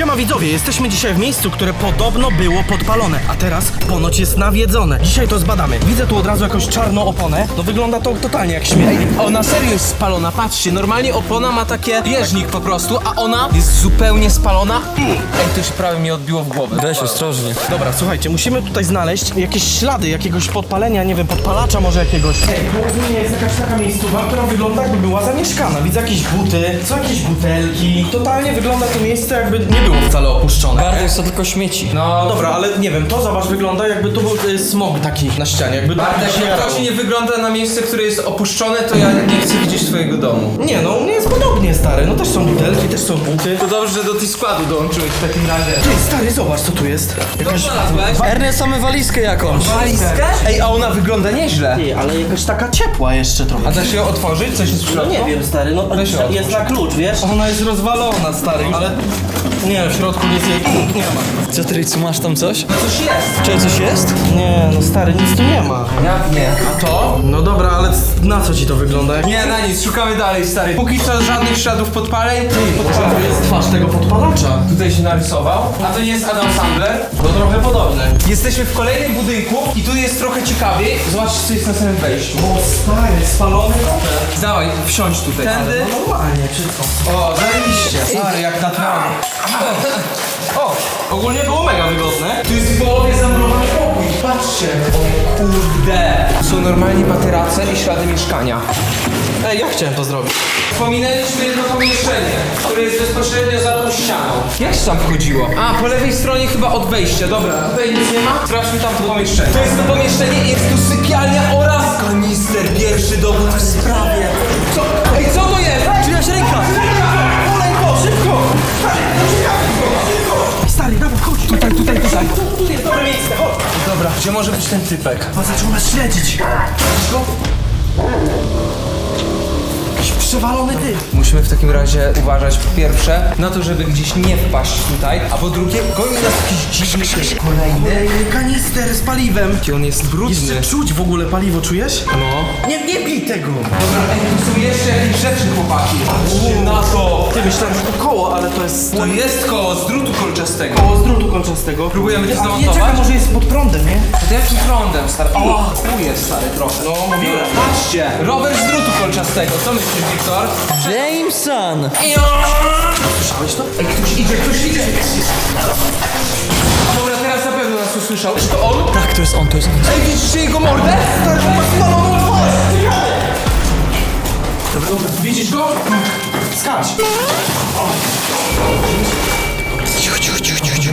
Siema widzowie, jesteśmy dzisiaj w miejscu, które podobno było podpalone, a teraz ponoć jest nawiedzone. Dzisiaj to zbadamy. Widzę tu od razu jakąś czarną oponę. No wygląda to totalnie jak śmiech. Ona serio jest spalona, patrzcie, normalnie opona ma takie bieżnik po prostu, a ona jest zupełnie spalona. Ej, to się prawie mi odbiło w głowę. Weź ostrożnie. Dobra, słuchajcie, musimy tutaj znaleźć jakieś ślady jakiegoś podpalenia, nie wiem, podpalacza może jakiegoś. Ej, tu ogólnie jest jakaś taka miejscowa, która wygląda jakby była zamieszkana. Widzę jakieś buty, są jakieś butelki. Totalnie wygląda to miejsce jakby nie było wcale opuszczone. Bartek to tylko śmieci. No dobra, ale nie wiem, to zobacz, wygląda jakby tu był y, smog taki na ścianie, jakby Bartek, się jak ktoś nie wygląda na miejsce, które jest opuszczone, to ja nie chcę widzieć twojego domu. Nie no, u mnie jest podobnie stary, no też są butelki, też są buty. To dobrze, że do tej składu dołączyłeś w takim razie. Ty stary, zobacz co tu jest. Jakaś... Znalazłeś? Ernest, mamy walizkę jakąś. Walizkę? Ej, a ona wygląda nieźle. Ty, ale jakaś taka ciepła jeszcze trochę. A da się ją otworzyć? Coś jest w No środku? nie wiem stary, no Weź jest na klucz, wiesz? Ona jest rozwalona stary, ale nie, w środku nic jej nie ma. Co Trycu, masz tam coś? No coś jest. Czy coś jest? Nie, no stary, nic tu nie ma. Jak nie? A to? No dobra, ale na co ci to wygląda? Nie, na nic, szukamy dalej, stary. Póki co żadnych śladów podpaleń. Podpalacz jest twarz tego podpalacza. Tutaj się narysował. A to nie jest Adam Sandler? No trochę podobny. Jesteśmy w kolejnym budynku i tu jest trochę ciekawiej. Zobaczcie, co jest na samym wejściu. O stary, spalony. Dawaj, wsiądź tutaj. Tędy. No normalnie, wszystko. O, zajebiście. Stary, jak na trawie. O, ogólnie było mega wygodne. Tu jest w połowie zamurowany pokój. Patrzcie. O kurde. Są normalnie materace i ślady mieszkania. Ej, ja chciałem to zrobić. Pominęliśmy jedno pomieszczenie, które jest bezpośrednio za tą ścianą. Jak się tam wchodziło? A, po lewej stronie chyba od wejścia. Dobra, tutaj nic nie ma. Sprawdźmy tam to pomieszczenie. To jest to pomieszczenie, jest tu sypialnia oraz kanister. Pierwszy dowód w sprawie. Gdzie może być ten typek? Chyba zaczął nas śledzić. Widzisz go? Jakiś przewalony ty. Musimy w takim razie uważać po pierwsze na to, żeby gdzieś nie wpaść tutaj, a po drugie goni nas jakiś dziwny typ. Kolejny. Ej, kanister z paliwem. Jaki on jest brudny. Jeszcze czuć w ogóle paliwo, czujesz? No. Nie, nie pij tego. Dobra, ej, tu są jeszcze jakieś rzeczy, chłopaki. Patrzcie na to. Ty myślałem, że to koło, ale to jest To jest koło z drutu kolczastego. koło z drutu kolczastego. Próbujemy to A nie, zamontować? czekaj, może jest pod prądem, nie? To jakim prądem, stary? O, tu jest, stary, trochę. No, mówiłem. Patrzcie, rower z drutu kolczastego. Co myślisz, Wiktor? Jameson! Słyszałeś to? Ej, ktoś idzie, ktoś idzie. Dobra, teraz na pewno nas usłyszał. Czy to on? Tak, to jest on, to jest on. Ej, widzicie jego mordę? Dobra, dobra, widzisz go? Skacz. Cicho,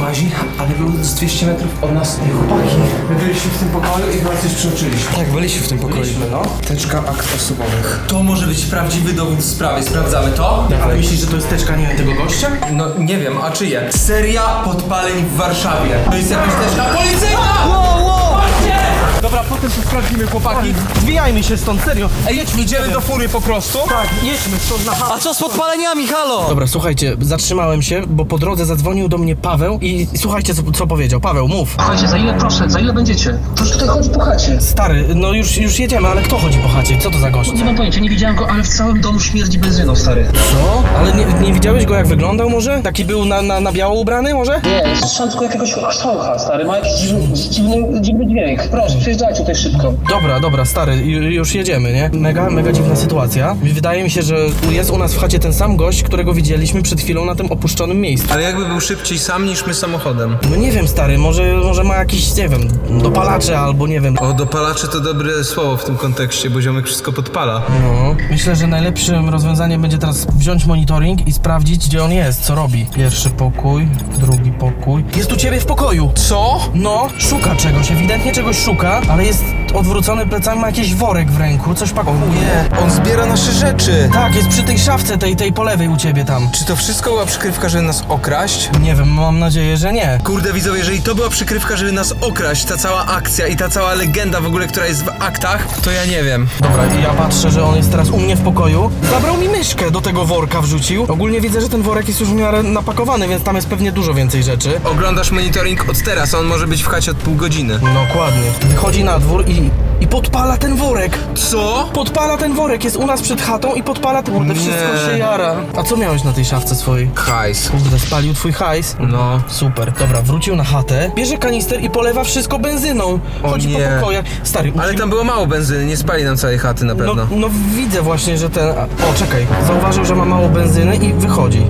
Łazi, ale był z 200 metrów od nas. Ej, chłopaki, my byliśmy w tym pokoju i chyba coś przeoczyliśmy. Tak, byliśmy w tym pokoju. no. Teczka akt osobowych. To może być prawdziwy dowód w sprawie. Sprawdzamy to? Ale myślisz, że to jest teczka, nie wiem, tego gościa? No nie wiem, a czyje? Seria podpaleń w Warszawie. To jest jakaś teczka policyjna! Wow! Dobra, potem to sprawdzimy, chłopaki. Zwijajmy się stąd, serio. Ej, jedźmy, idziemy do fury po prostu. Tak, jedźmy stąd na A co z podpaleniami, halo? Dobra, słuchajcie, zatrzymałem się, bo po drodze zadzwonił do mnie Paweł i słuchajcie, co, co powiedział. Paweł, mów. Słuchajcie, za ile proszę, za ile będziecie? Proszę tutaj chodzi po chacie. Stary, no już, już jedziemy, ale kto chodzi po chacie? Co to za gość? Nie mam pojęcia, nie widziałem go, ale w całym domu śmierdzi benzyną, stary. Co? Ale nie, nie widziałeś go, jak wyglądał może? Taki był na, na, na biało ubrany może? Nie, jest w szczątku jakiegoś szałcha, stary, ma jakiś dziwny, dziwny, dziwny dźwięk. Proszę, tutaj szybko. Dobra, dobra, stary, ju- już jedziemy, nie? Mega, mega dziwna sytuacja. Wydaje mi się, że jest u nas w chacie ten sam gość, którego widzieliśmy przed chwilą na tym opuszczonym miejscu. Ale jakby był szybciej sam niż my samochodem. No nie wiem, stary, może, może ma jakiś, nie wiem, dopalacze albo nie wiem. O, dopalacze to dobre słowo w tym kontekście, bo ziomek wszystko podpala. No. Myślę, że najlepszym rozwiązaniem będzie teraz wziąć monitoring i sprawdzić, gdzie on jest, co robi. Pierwszy pokój, drugi pokój. Jest u ciebie w pokoju. Co? No, szuka czegoś, ewidentnie czegoś szuka, ale jest odwrócony plecami, ma jakiś worek w ręku, coś pakuje. On zbiera nasze rzeczy. Tak, jest przy tej szafce, tej, tej po lewej u ciebie tam. Czy to wszystko była przykrywka, żeby nas okraść? Nie wiem, mam nadzieję, że nie. Kurde widzowie, jeżeli to była przykrywka, żeby nas okraść, ta cała akcja i ta cała legenda w ogóle, która jest w aktach, to ja nie wiem. Dobra, ja patrzę, że on jest teraz u mnie w pokoju. Zabrał mi myszkę, do tego worka wrzucił. Ogólnie widzę, że ten worek jest już w miarę napakowany, więc tam jest pewnie dużo więcej rzeczy. Oglądasz monitoring od teraz, a on może być w chacie od pół godziny. Dokładnie. Wychodzi na dwór i i, i podpala ten worek. Co? Podpala ten worek, jest u nas przed chatą i podpala ten worek. Wszystko się jara. A co miałeś na tej szafce swojej? Hajs. Kurde, spalił twój hajs. No. Super. Dobra, wrócił na chatę, bierze kanister i polewa wszystko benzyną. O Chodzi nie. po pokojach. Stary, Ale musimy- tam było mało benzyny, nie spali nam całej chaty na no, pewno. no widzę właśnie, że ten... O, czekaj. Zauważył, że ma mało benzyny i wychodzi.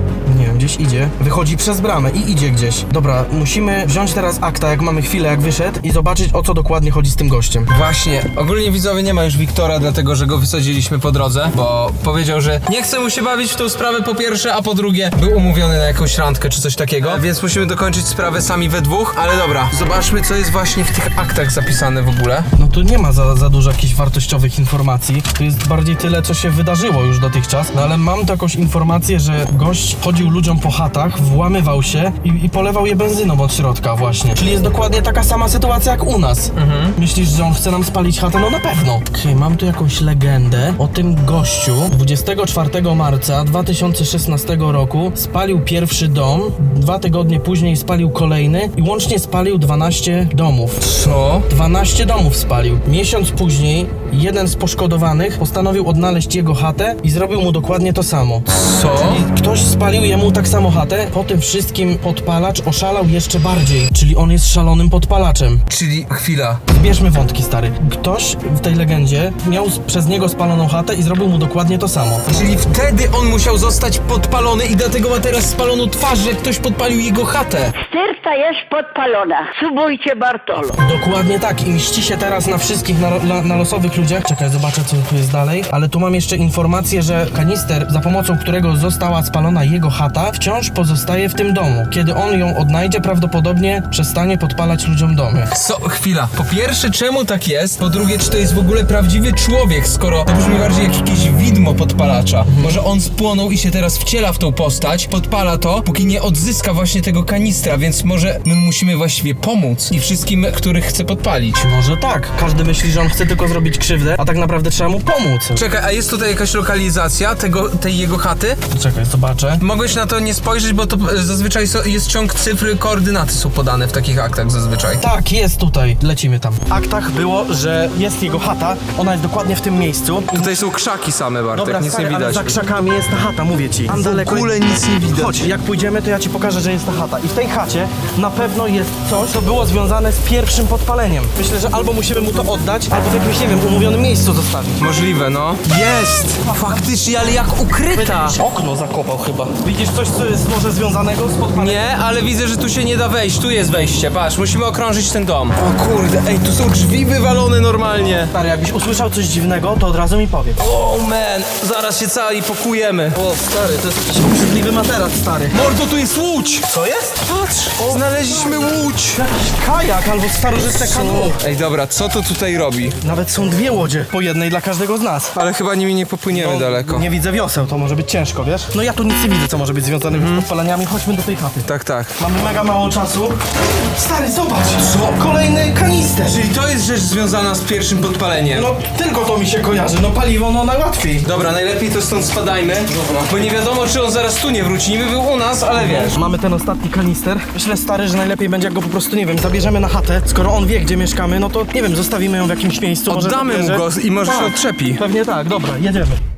Gdzieś idzie. Wychodzi przez bramę i idzie gdzieś. Dobra, musimy wziąć teraz akta, jak mamy chwilę, jak wyszedł i zobaczyć, o co dokładnie chodzi z tym gościem. Właśnie, ogólnie widzowie nie ma już Wiktora, dlatego że go wysadziliśmy po drodze, bo powiedział, że nie chce mu się bawić w tą sprawę po pierwsze, a po drugie był umówiony na jakąś randkę czy coś takiego, więc musimy dokończyć sprawę sami we dwóch, ale dobra, zobaczmy co jest właśnie w tych aktach zapisane w ogóle. No tu nie ma za, za dużo jakichś wartościowych informacji. Tu jest bardziej tyle, co się wydarzyło już dotychczas. No ale mam takąś informację, że gość chodził ludziom po chatach, włamywał się i, i polewał je benzyną od środka właśnie. Czyli jest dokładnie taka sama sytuacja jak u nas. Myślisz, że on chce nam spalić chatę? No na pewno. Okej, mam tu jakąś legendę o tym gościu. 24 marca 2016 roku spalił pierwszy dom, dwa tygodnie później spalił kolejny i łącznie spalił 12 domów. Co? 12 domów spalił. Miesiąc później jeden z poszkodowanych postanowił odnaleźć jego chatę i zrobił mu dokładnie to samo. Co? I ktoś spalił jemu tak samo chatę, po tym wszystkim podpalacz oszalał jeszcze bardziej, czyli on jest szalonym podpalaczem. Czyli chwila. Zbierzmy wątki, stary. Ktoś w tej legendzie miał przez niego spaloną chatę i zrobił mu dokładnie to samo. Czyli wtedy on musiał zostać podpalony i dlatego ma teraz spaloną twarz, że ktoś podpalił jego chatę. Sterta jest podpalona. Subujcie Bartolo. Dokładnie tak i mści się teraz na wszystkich na, na, na losowych Czekaj, zobaczę co tu jest dalej. Ale tu mam jeszcze informację, że kanister, za pomocą którego została spalona jego chata, wciąż pozostaje w tym domu. Kiedy on ją odnajdzie, prawdopodobnie przestanie podpalać ludziom domy. Co? Chwila. Po pierwsze, czemu tak jest? Po drugie, czy to jest w ogóle prawdziwy człowiek, skoro to brzmi bardziej jak jakieś widmo podpalacza? Może on spłonął i się teraz wciela w tą postać, podpala to, póki nie odzyska właśnie tego kanistra, więc może my musimy właściwie pomóc i wszystkim, których chce podpalić. Może tak. Każdy myśli, że on chce tylko zrobić krzywdę, a tak naprawdę trzeba mu pomóc. Czekaj, a jest tutaj jakaś lokalizacja tego, tej jego chaty? Czekaj, zobaczę. Mogłeś na to nie spojrzeć, bo to e, zazwyczaj so, jest ciąg cyfry, koordynaty są podane w takich aktach zazwyczaj. Tak, jest tutaj. Lecimy tam. W aktach było, że jest jego chata, ona jest dokładnie w tym miejscu. Tutaj są krzaki same, Bartek, Dobra, nic stary, nie ale widać. za krzakami jest ta chata, mówię ci. Tam daleko. ogóle nic nie widać. Chodź, jak pójdziemy, to ja ci pokażę, że jest ta chata. I w tej chacie na pewno jest coś, co było związane z pierwszym podpaleniem. Myślę, że albo musimy mu to oddać, albo w jakimś, nie wiem, umówionym miejscu zostawić. Możliwe, no. Jest! Faktycznie, ale jak ukryta! Okno zakopał chyba. Widzisz coś, co jest może związanego z podpaleniem? Nie, ale widzę, że tu się nie da wejść. Tu jest wejście, patrz, musimy okrążyć ten dom. O kurde, ej, tu są drzwi wywalone normalnie. Stary, jakbyś usłyszał coś dziwnego, to od razu mi powiedz. O man, zaraz się cali pokujemy. O, stary, to jest jakiś obrzydliwy materac, stary. Mordo, tu jest łódź! Co jest? Patrz, znaleźliśmy łódź! Jakiś kajak albo starożytne kanu. Ej, dobra, co to tutaj robi? Nawet są dwie łodzie, po jednej dla każdego z nas. Ale chyba nimi nie popłyniemy daleko. Nie widzę wioseł, to może być ciężko, wiesz? No ja tu nic nie widzę, co może być związane z podpaleniami. Chodźmy do tej chaty. Tak, tak. Mamy mega mało czasu. Stary, zobacz! Co? Kolejny kanister! Czyli to jest rzecz związana z pierwszym podpaleniem. No tylko to mi się kojarzy, no paliwo no najłatwiej. Dobra, najlepiej to stąd spadajmy. Dobra. Bo nie wiadomo, czy on zaraz tu nie wróci. Niby był u nas, ale wiesz. Mamy ten ostatni kanister. Myślę, stary, że najlepiej będzie, jak go po prostu, nie wiem, zabierzemy na chatę. Skoro on wie, gdzie mieszkamy, no to, nie wiem, zostawimy ją w jakimś miejscu. może Oddamy mu go i może się Tak. odczepi. Pewnie tak, dobra, jedziemy.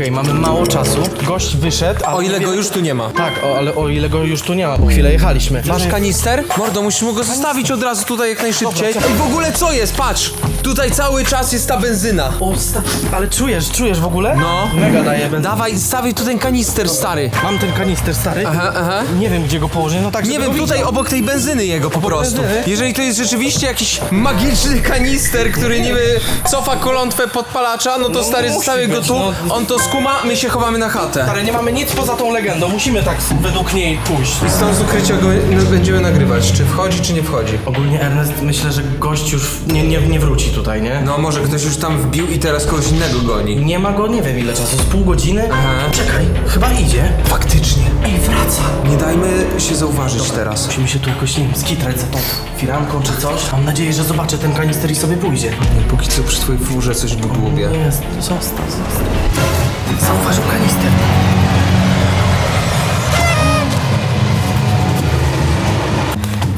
Okej, mamy mało czasu. Gość wyszedł, a... O ile go już tu nie ma. Tak, o, ale o ile go już tu nie ma, bo chwilę jechaliśmy. Masz kanister? Mordo, musimy go zostawić od razu tutaj jak najszybciej. Dobra, I w ogóle co jest? Patrz! Tutaj cały czas jest ta benzyna. O, sta- ale czujesz, czujesz w ogóle? No. Mega daje będę. Dawaj, stawiaj tu ten kanister, stary. Mam ten kanister stary. Aha, aha. Nie wiem, gdzie go położyć, no tak, Nie żeby wiem, go tutaj widział. obok tej benzyny jego po prostu. benzyny? Jeżeli to jest rzeczywiście jakiś magiczny kanister, który niby cofa kolątwę podpalacza, no to No, stary musi zostawię go być, tu, no. on to skuma, my się chowamy na chatę. Stary, nie mamy nic poza tą legendą, musimy tak według niej pójść. I stąd z ukrycia go no, będziemy nagrywać, czy wchodzi, czy nie wchodzi. Ogólnie Ernest, myślę, że gość już nie, nie, nie wróci tutaj, nie? No może ktoś już tam wbił i teraz kogoś innego goni. Nie ma go, nie wiem ile czasu, z pół godziny? Aha. Czekaj, chyba idzie. Faktycznie. Ej, wraca. Nie dajmy się zauważyć teraz. Musimy się tu jakoś, nie wiem, skitrać za tą firanką czy coś. Mam nadzieję, że zobaczę ten kanister i sobie pójdzie. Póki co przy twojej furze coś budłubie. Jest, zostaw, zostaw. Zauważył kanister.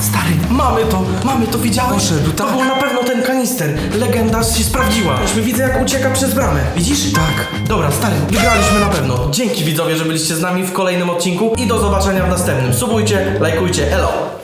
Stary, mamy to, mamy to widziałeś? Poszedł, To tak. był na pewno ten kanister. Legenda się sprawdziła. Już widzę jak ucieka przez bramę. Widzisz? Tak. Dobra, stary, wygraliśmy na pewno. Dzięki widzowie, że byliście z nami w kolejnym odcinku i do zobaczenia w następnym. Subujcie, lajkujcie, elo!